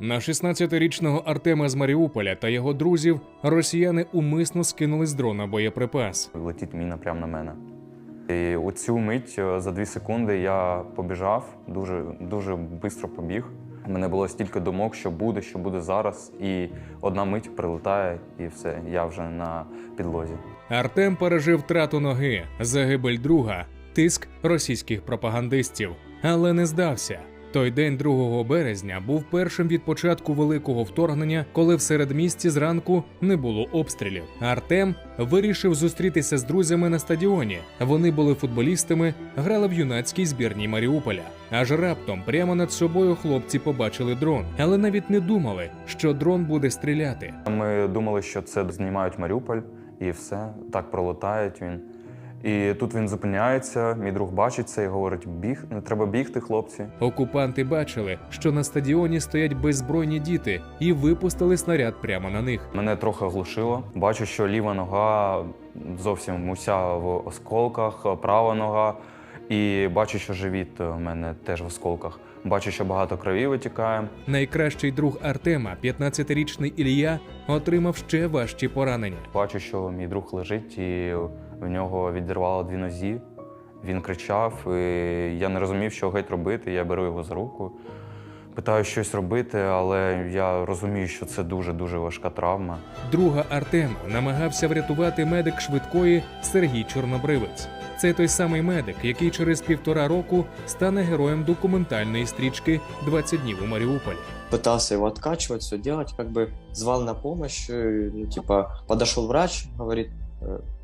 На 16-річного Артема з Маріуполя та його друзів росіяни умисно скинули з дрона боєприпас. Летить міна прямо на мене. І у цю мить е, за дві секунди я побіжав, дуже дуже швидко побіг. У мене було стільки думок, що буде, що буде зараз. І одна мить прилетає, і все, я вже на підлозі. Артем пережив втрату ноги, загибель друга, тиск російських пропагандистів, але не здався. Той день 2 березня був першим від початку великого вторгнення, коли в середмісті зранку не було обстрілів. Артем вирішив зустрітися з друзями на стадіоні. Вони були футболістами, грали в юнацькій збірній Маріуполя. Аж раптом прямо над собою хлопці побачили дрон, але навіть не думали, що дрон буде стріляти. Ми думали, що це знімають Маріуполь, і все, так пролетають він. І тут він зупиняється, мій друг бачить це і говорить: біг, не треба бігти, хлопці. Окупанти бачили, що на стадіоні стоять беззбройні діти, і випустили снаряд прямо на них. Мене трохи оглушило. Бачу, що ліва нога зовсім уся в осколках, права нога. І бачу, що живіт у мене теж в осколках. Бачу, що багато крові витікає. Найкращий друг Артема, 15-річний Ілля, отримав ще важчі поранення. Бачу, що мій друг лежить, і в нього відірвало дві нозі. Він кричав, і я не розумів, що геть робити. Я беру його за руку, питаю щось робити, але я розумію, що це дуже-дуже важка травма. Друга Артема намагався врятувати медик швидкої Сергій Чорнобривець. Це той самий медик, який через півтора року стане героєм документальної стрічки «20 днів у Маріуполі. пытался его откачивать, все делать, как бы звал на помощь, э, ну, типа, подошел врач, говорит,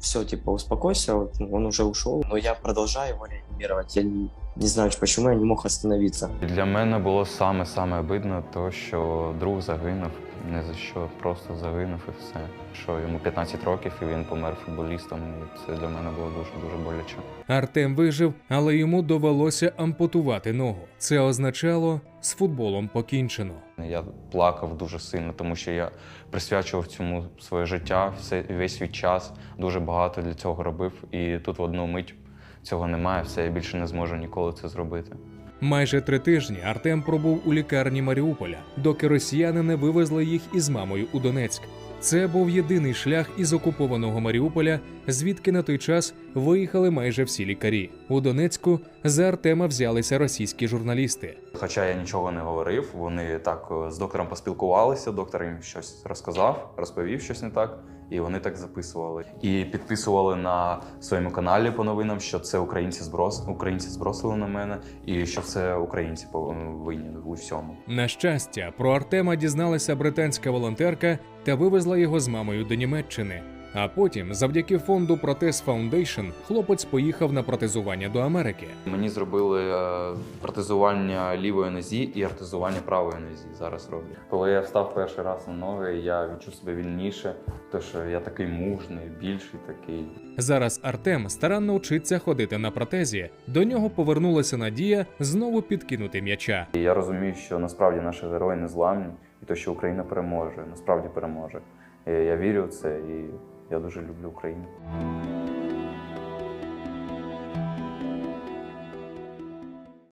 все, типа, успокойся, вот, он уже ушел, но я продолжаю его реанимировать, я не, не знаю, почему я не мог остановиться. Для мене було саме-саме обидно, то, що друг загинув, не за що, просто загинув і все. Що йому 15 років і він помер футболістом, і це для мене було дуже-дуже боляче. Артем вижив, але йому довелося ампутувати ногу. Це означало з футболом покінчено. Я плакав дуже сильно, тому що я присвячував цьому своє життя, все, весь свій час, дуже багато для цього робив. І тут в одну мить цього немає, все, я більше не зможу ніколи це зробити. Майже три тижні Артем пробув у лікарні Маріуполя, доки росіяни не вивезли їх із мамою у Донецьк. Це був єдиний шлях із окупованого Маріуполя, звідки на той час виїхали майже всі лікарі. У Донецьку за Артема взялися російські журналісти. Хоча я нічого не говорив, вони так е, з доктором поспілкувалися, доктор їм щось розказав, розповів щось не так, і вони так записували. І підписували на своєму каналі по новинам, що це українці зброс, українці збросили на мене, і що це українці пов- винні у всьому. На щастя, про Артема дізналася британська волонтерка та вивезла його з мамою до Німеччини. А потім, завдяки фонду Протез Foundation, хлопець поїхав на протезування до Америки. Мені зробили е, протезування лівої нозі і артезування правої нозі. Зараз роблю. Коли я встав перший раз на ноги, я відчув себе вільніше, тому що я такий мужний, більший такий. Зараз Артем старанно вчиться ходити на протезі. До нього повернулася надія знову підкинути м'яча. Я розумію, що насправді наші герої не зламні, і те, що Україна переможе, насправді переможе. Я вірю в це, і я дуже люблю Україну.